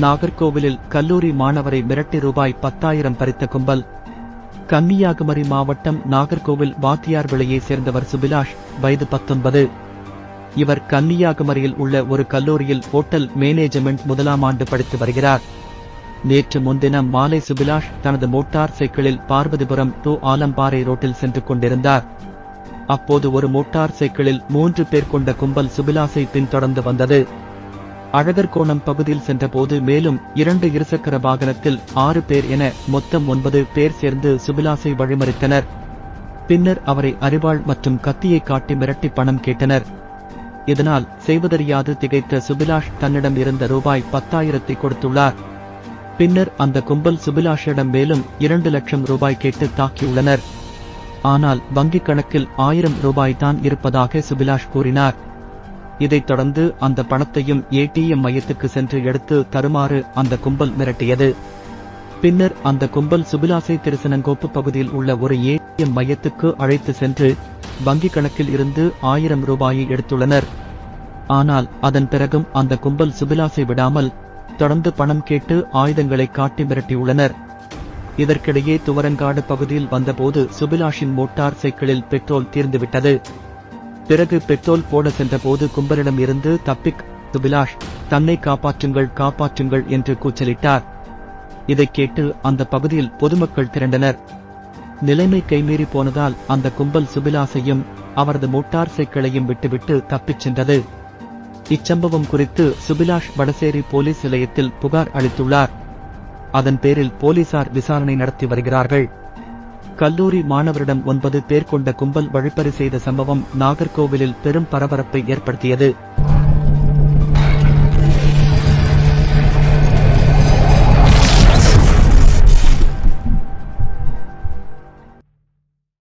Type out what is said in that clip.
நாகர்கோவிலில் கல்லூரி மாணவரை மிரட்டி ரூபாய் பத்தாயிரம் பறித்த கும்பல். கன்னியாகுமரி மாவட்டம் நாகர்கோவில் வாத்தியார் விலையை சேர்ந்தவர் சுபிலாஷ் வயது பத்தொன்பது. இவர் கன்னியாகுமரியில் உள்ள ஒரு கல்லூரியில் ஹோட்டல் மேனேஜ்மெண்ட் முதலாம் ஆண்டு படித்து வருகிறார். நேற்று முன்தினம் மாலை சுபிலாஷ் தனது மோட்டார் சைக்கிளில் பார்வதிபுரம் டு ஆலம்பாறை ரோட்டில் சென்று கொண்டிருந்தார். அப்போது ஒரு மோட்டார் சைக்கிளில் மூன்று பேர் கொண்ட கும்பல் சுபிலாசை பின்தொடர்ந்து வந்தது. அழகர்கோணம் பகுதியில் சென்றபோது மேலும் இரண்டு இருசக்கர வாகனத்தில் ஆறு பேர் என மொத்தம் ஒன்பது பேர் சேர்ந்து சுபிலாசை வழிமறித்தனர். பின்னர் அவரை அரிவாள் மற்றும் கத்தியை காட்டி மிரட்டி பணம் கேட்டனர். இதனால் செய்வதறியாது திகைத்த சுபிலாஷ் தன்னிடம் இருந்த ரூபாய் பத்தாயிரத்தை கொடுத்துள்ளார். பின்னர் அந்த கும்பல் சுபிலாஷிடம் மேலும் இரண்டு லட்சம் ரூபாய் கேட்டு தாக்கியுள்ளனர் ஆனால் வங்கிக் கணக்கில் ஆயிரம் ரூபாய் தான் இருப்பதாக சுபிலாஷ் கூறினார். இதைத் தொடர்ந்து அந்த பணத்தையும் ஏடிஎம் மையத்துக்கு சென்று எடுத்து தருமாறு அந்த கும்பல் மிரட்டியது. பின்னர் அந்த கும்பல் சுபிலாசை திருசனங்கோப்பு பகுதியில் உள்ள ஒரு ஏடிஎம் மையத்துக்கு அழைத்து சென்று வங்கிக் கணக்கில் இருந்து ஆயிரம் ரூபாயை எடுத்துள்ளனர். ஆனால் அதன் பிறகும் அந்த கும்பல் சுபிலாசை விடாமல் தொடர்ந்து பணம் கேட்டு ஆயுதங்களை காட்டி மிரட்டியுள்ளனர். இதற்கிடையே துவரங்காடு பகுதியில் வந்தபோது சுபிலாஷின் மோட்டார் சைக்கிளில் பெட்ரோல் தீர்ந்துவிட்டது. பிறகு பெட்ரோல் போட சென்றபோது கும்பலிடம் இருந்து தப்பிக் துபிலாஷ் தன்னை காப்பாற்றுங்கள் காப்பாற்றுங்கள் என்று கூச்சலிட்டார். இதைக் கேட்டு அந்த பகுதியில் பொதுமக்கள் திரண்டனர். நிலைமை கைமீறி போனதால் அந்த கும்பல் சுபிலாசையும் அவரது மோட்டார் சைக்கிளையும் விட்டுவிட்டு தப்பிச் சென்றது. இச்சம்பவம் குறித்து சுபிலாஷ் வடசேரி போலீஸ் நிலையத்தில் புகார் அளித்துள்ளார். அதன் பேரில் போலீசார் விசாரணை நடத்தி வருகிறார்கள். கல்லூரி மாணவரிடம் ஒன்பது பேர் கொண்ட கும்பல் வழிப்பறி செய்த சம்பவம் நாகர்கோவிலில் பெரும் பரபரப்பை ஏற்படுத்தியது.